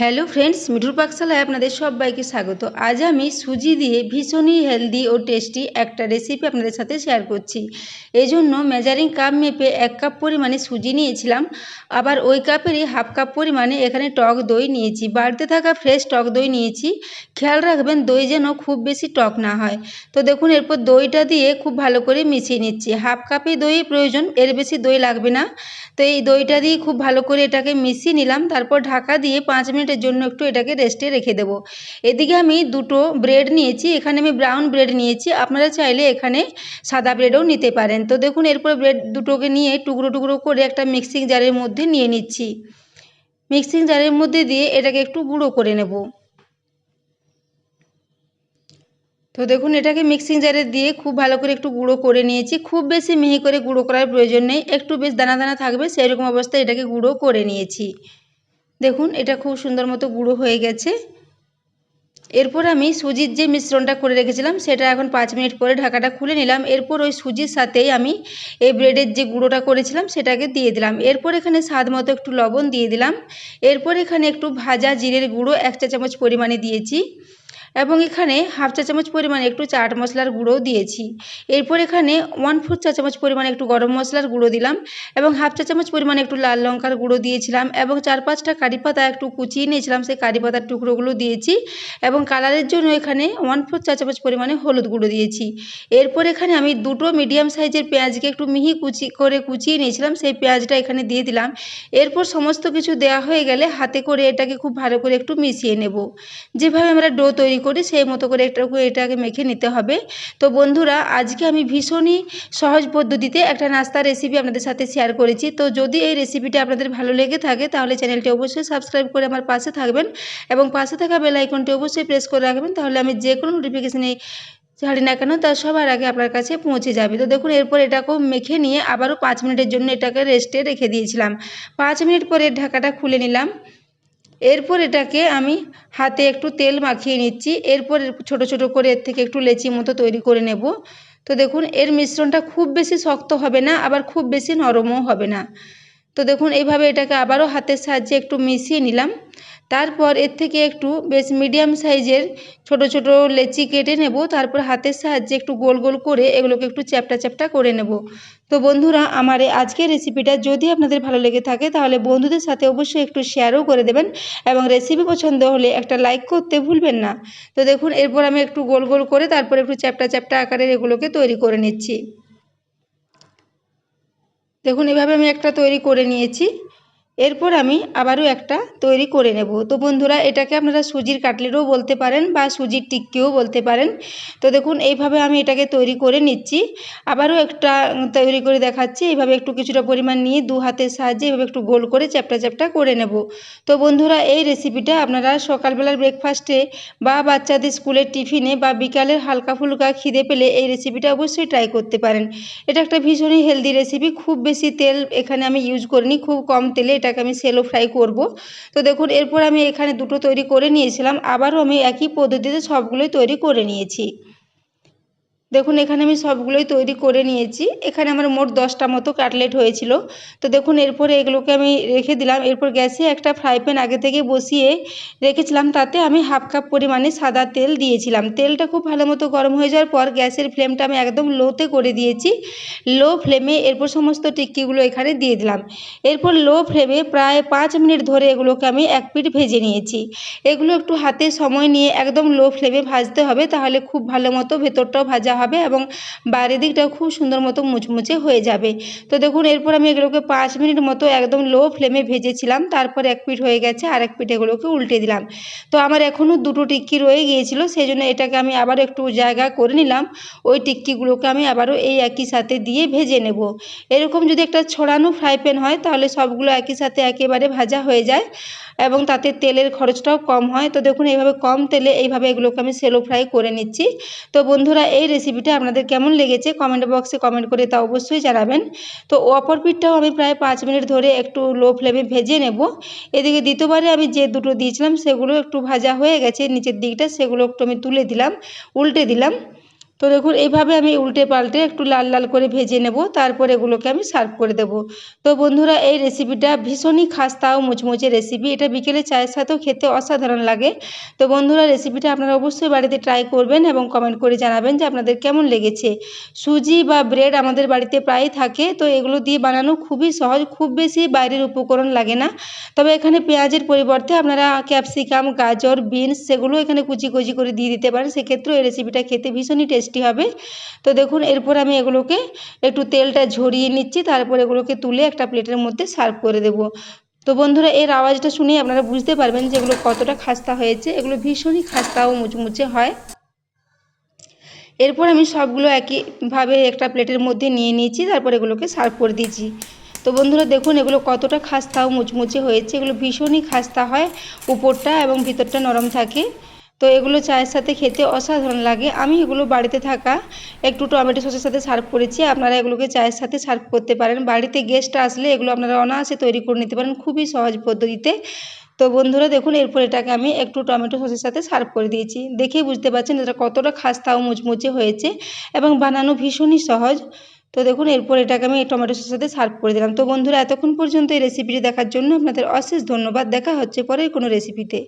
Hello friends, মিঠুর পাকশালায় আপনাদের সবাইকে স্বাগত। আজ আমি সুজি দিয়ে ভীষণই হেলদি ও টেস্টি একটা রেসিপি আপনাদের সাথে শেয়ার করছি। এই জন্য মেজারিং কাপ মেপে এক কাপ পরিমাণে সুজি নিয়েছিলাম। আবার ওই কাপেরই হাফ কাপ পরিমাণে এখানে টক দই নিয়েছি। বাড়তে থাকা ফ্রেশ টক দই নিয়েছি। খেয়াল রাখবেন দই যেন খুব বেশি টক না হয়। তো দেখুন, এরপর দইটা দিয়ে খুব ভালো করে মিশিয়ে নিচ্ছি। হাফ কাপে দই প্রয়োজন, এর বেশি দই লাগবে না। তো এই দইটা দিয়ে খুব ভালো করে এটাকে মিশিয়ে নিলাম। তারপর ঢাকা দিয়ে পাঁচ মিনিটের জন্য একটু এটাকে রেস্টে রেখে দেব। এদিকে আমি দুটো ব্রেড নিয়েছি, এখানে আমি ব্রাউন ব্রেড নিয়েছি, আপনারা চাইলে এখানে সাদা ব্রেডও নিতে পারেন। তো দেখুন, এরপর ব্রেড দুটোকে নিয়ে টুকরো টুকরো করে একটা মিক্সিং জারের মধ্যে নিয়ে নিচ্ছি। মিক্সিং জারের মধ্যে দিয়ে এটাকে একটু গুঁড়ো করে নেব। তো দেখুন, এটাকে মিক্সিং জারে দিয়ে খুব ভালো করে একটু গুঁড়ো করে নিয়েছি। খুব বেশি মিহি করে গুঁড়ো করার প্রয়োজন নেই, একটু বেশ দানা দানা থাকবে সেই রকম অবস্থায় এটাকে গুঁড়ো করে নিয়েছি। দেখুন, এটা খুব সুন্দর মতো গুঁড়ো হয়ে গেছে। এরপর আমি সুজির যে মিশ্রণটা করে রেখেছিলাম, সেটা এখন পাঁচ মিনিট পরে ঢাকাটা খুলে নিলাম। এরপর ওই সুজির সাথেই আমি এই ব্রেডের যে গুঁড়োটা করেছিলাম, সেটাকে দিয়ে দিলাম। এরপর এখানে স্বাদ মতো একটু লবণ দিয়ে দিলাম। এরপর এখানে একটু ভাজা জিরের গুঁড়ো এক চা চামচ পরিমাণে দিয়েছি। এবং এখানে হাফ চা চামচ পরিমাণে একটু চাট মশলার গুঁড়োও দিয়েছি। এরপর এখানে ওয়ান ফোর চা চামচ পরিমাণে একটু গরম মশলার গুঁড়ো দিলাম এবং হাফ চা চামচ পরিমাণে একটু লাল লঙ্কার গুঁড়ো দিয়েছিলাম এবং চার পাঁচটা কারি পাতা একটু কুচিয়ে নিয়েছিলাম সেই কারি পাতার টুকরোগুলো দিয়েছি এবং কালারের জন্য এখানে ওয়ান ফোর চা চামচ পরিমাণে হলুদ গুঁড়ো দিয়েছি। এরপর এখানে আমি দুটো মিডিয়াম সাইজের পেঁয়াজকে একটু মিহি কুচি করে কুচিয়ে নিয়েছিলাম সেই পেঁয়াজটা এখানে দিয়ে দিলাম। এরপর সমস্ত কিছু দেওয়া হয়ে গেলে হাতে করে এটাকে খুব ভালো করে একটু মিশিয়ে নেব। যেভাবে আমরা ডো তৈরি করি সেই মতো করে একটু এটাকে মেখে নিতে হবে। তো বন্ধুরা, আজকে আমি ভীষণই সহজ পদ্ধতিতে একটা নাস্তা রেসিপি আপনাদের সাথে শেয়ার করেছি। তো যদি এই রেসিপিটা আপনাদের ভালো লেগে থাকে, তাহলে চ্যানেলটি অবশ্যই সাবস্ক্রাইব করে আমার পাশে থাকবেন এবং পাশে থাকা বেল আইকনটি অবশ্যই প্রেস করে রাখবেন, তাহলে আমি যে কোনো নোটিফিকেশানে ছাড়ি না কেন, তা সবার আগে আপনার কাছে পৌঁছে যাবে। তো দেখুন, এরপর এটাকেও মেখে নিয়ে আবারও পাঁচ মিনিটের জন্য এটাকে রেস্টে রেখে দিয়েছিলাম। পাঁচ মিনিট পরে ঢাকাটা খুলে নিলাম। এরপর এটাকে আমি হাতে একটু তেল মাখিয়ে নিচ্ছি। এরপর ছোট ছোট করে এর থেকে একটু লেচি মতো তৈরি করে নেব। তো দেখুন, এর মিশ্রণটা খুব বেশি শক্ত হবে না, আবার খুব বেশি নরমও হবে না। তো দেখুন, এইভাবে এটাকে আবারও হাতের সাহায্যে একটু মিশিয়ে নিলাম। তারপর এর থেকে একটু বেশ মিডিয়াম সাইজের ছোট ছোট লেচি কেটে নেব। তারপর হাতের সাহায্যে একটু গোল গোল করে এগুলোকে একটু চ্যাপটা চ্যাপটা করে নেব। তো বন্ধুরা, আমার এই আজকের রেসিপিটা যদি আপনাদের ভালো লেগে থাকে, তাহলে বন্ধুদের সাথে অবশ্যই একটু শেয়ারও করে দেবেন এবং রেসিপি পছন্দ হলে একটা লাইক করতে ভুলবেন না। তো দেখুন, এরপর আমি একটু গোল গোল করে তারপর একটু চ্যাপটা চ্যাপটা আকারের এগুলোকে তৈরি করে নিচ্ছি। দেখুন এভাবে আমি একটা তৈরি করে নিয়েছি। এরপর আমি আবারও একটা তৈরি করে নেব। তো বন্ধুরা, এটাকে আপনারা সুজির কাটলেটও বলতে পারেন বা সুজির টিক্কিও বলতে পারেন। তো দেখুন, এইভাবে আমি এটাকে তৈরি করে নিচ্ছি। আবারও একটা তৈরি করে দেখাচ্ছি। এইভাবে একটু কিছুটা পরিমাণ নিয়ে দু হাতের সাহায্যে এইভাবে একটু গোল করে চ্যাপটা চ্যাপটা করে নেব। তো বন্ধুরা, এই রেসিপিটা আপনারা সকালবেলার ব্রেকফাস্টে বা বাচ্চাদের স্কুলের টিফিনে বা বিকালের হালকা ফুলকা খিদে পেলে এই রেসিপিটা অবশ্যই ট্রাই করতে পারেন। এটা একটা ভীষণই হেলদি রেসিপি খুব বেশি তেল এখানে আমি ইউজ করিনি, খুব কম তেলে এটাকে আমি সেলো ফ্রাই করব। তো দেখুন, এরপর আমি এখানে দুটো তৈরি করে নিয়েছিলাম। আবারও আমি একই পদ্ধতিতে সবগুলোই তৈরি করে নিয়েছি। দেখুন, এখানে আমি সবগুলোই তৈরি করে নিয়েছি। এখানে আমার মোট দশটা মতো কাটলেট হয়েছিল। তো দেখুন, এরপরে এগুলোকে আমি রেখে দিলাম। এরপর গ্যাসে একটা ফ্রাই প্যান আগে থেকে বসিয়ে রেখেছিলাম। তাতে আমি হাফ কাপ পরিমাণে সাদা তেল দিয়েছিলাম। তেলটা খুব ভালো মতো গরম হয়ে যাওয়ার পর গ্যাসের ফ্লেমটা আমি একদম লোতে করে দিয়েছি। লো ফ্লেমে এরপর সমস্ত টিক্কিগুলো এখানে দিয়ে দিলাম। এরপর লো ফ্লেমে প্রায় পাঁচ মিনিট ধরে এগুলোকে আমি এক পিঠ ভেজে নিয়েছি। এগুলো একটু হাতে সময় নিয়ে একদম লো ফ্লেমে ভাজতে হবে, তাহলে খুব ভালো মতো ভেতরটাও ভাজা হবে এবং বাইরের দিকটাও খুব সুন্দর মতো মুচমুচে হয়ে যাবে। তো দেখুন, এরপর আমি এগুলোকে পাঁচ মিনিট মতো একদম লো ফ্লেমে ভেজেছিলাম, তারপর এক পিঠ হয়ে গেছে আর এক পিঠ এগুলোকে উল্টে দিলাম। তো আমার এখনও দুটো টিক্কি রয়ে গিয়েছিল সেই জন্য এটাকে আমি আবার একটু জায়গা করে নিলাম, ওই টিক্কিগুলোকে আমি আবারও এই একই সাথে দিয়ে ভেজে নেব। এরকম যদি একটা ছড়ানো ফ্রাই প্যান হয়, তাহলে সবগুলো একই সাথে একেবারে ভাজা হয়ে যায়। এবং তাতে তেলের খরচটাও কম হয়। তো দেখুন, এইভাবে কম তেলে এইভাবে এগুলোকে আমি সেলো ফ্রাই করে নিচ্ছি। তো বন্ধুরা, এই রেসিপিটা আপনাদের কেমন লেগেছে কমেন্ট বক্সে কমেন্ট করে তা অবশ্যই জানাবেন। তো অপর পিঠটাও আমি প্রায় পাঁচ মিনিট ধরে একটু লো ফ্লেমে ভেজে নেব। এদিকে দ্বিতীয়বারে আমি যে দুটো দিয়েছিলাম, সেগুলো একটু ভাজা হয়ে গেছে, নিচের দিকটা সেগুলো একটু আমি তুলে দিলাম, উল্টে দিলাম। তো দেখুন এইভাবে আমি উল্টে পাল্টে একটু লাল লাল করে ভেজে নেব, তারপর এগুলোকে আমি সার্ভ করে দেব। তো বন্ধুরা, এই রেসিপিটা ভীষণই খাস্তা ও মুচমুচে রেসিপি এটা বিকেলে চায়ের সাথেও খেতে অসাধারণ লাগে। তো বন্ধুরা রেসিপিটা আপনারা অবশ্যই বাড়িতে ট্রাই করবেন এবং কমেন্ট করে জানাবেন যে আপনাদের কেমন লেগেছে। সুজি বা ব্রেড আমাদের বাড়িতে প্রায়ই থাকে, তো এগুলো দিয়ে বানানো খুবই সহজ, খুব বেশি বাইরের উপকরণ লাগে না। তবে এখানে পেঁয়াজের পরিবর্তে আপনারা ক্যাপসিকাম গাজর বিনস সেগুলো এখানে কুচি কুচি করে দিয়ে দিতে পারেন। সেক্ষেত্রেও এই রেসিপিটা খেতে ভীষণই টেস্টি হবে। তো দেখুন, এরপর আমি এগুলোকে একটু তেলটা ঝরিয়ে নিচ্ছি, তারপর এগুলোকে তুলে একটা প্লেটের মধ্যে সার্ভ করে দেবো। তো বন্ধুরা, এর আওয়াজটা শুনেই আপনারা বুঝতে পারবেন যে এগুলো কতটা খাস্তা হয়েছে। এগুলো ভীষণই খাস্তা ও মুচমুচে হয়। এরপর আমি সবগুলো একইভাবে একটা প্লেটের মধ্যে নিয়ে নিয়েছি, তারপর এগুলোকে সার্ভ করে দিয়েছি। তো বন্ধুরা, দেখুন, এগুলো কতটা খাস্তা ও মুচমুচে হয়েছে। এগুলো ভীষণই খাস্তা হয়, উপরটা এবং ভিতরটা নরম থাকে। তো এগুলো চায়ের সাথে খেতে অসাধারণ লাগে। আমি এগুলো বাড়িতে থাকা একটু টমেটো সসের সাথে সার্ভ করেছি। আপনারা এগুলোকে চায়ের সাথে সার্ভ করতে পারেন। বাড়িতে গেস্ট আসলে এগুলো আপনারা অনায়াসে তৈরি করে নিতে পারেন খুবই সহজ পদ্ধতিতে। তো বন্ধুরা দেখুন, এরপর এটাকে আমি একটু টমেটো সসের সাথে সার্ভ করে দিয়েছি। দেখেই বুঝতে পারছেন এটা কতটা খাস্তা ও মুচমুচে হয়েছে এবং বানানো ভীষণই সহজ। তো দেখুন, এরপর এটাকে আমি টমেটো সসের সাথে সার্ভ করে দিলাম। তো বন্ধুরা, এতক্ষণ পর্যন্ত এই রেসিপিটি দেখার জন্য আপনাদের অশেষ ধন্যবাদ। দেখা হচ্ছে পরের কোনো রেসিপিতে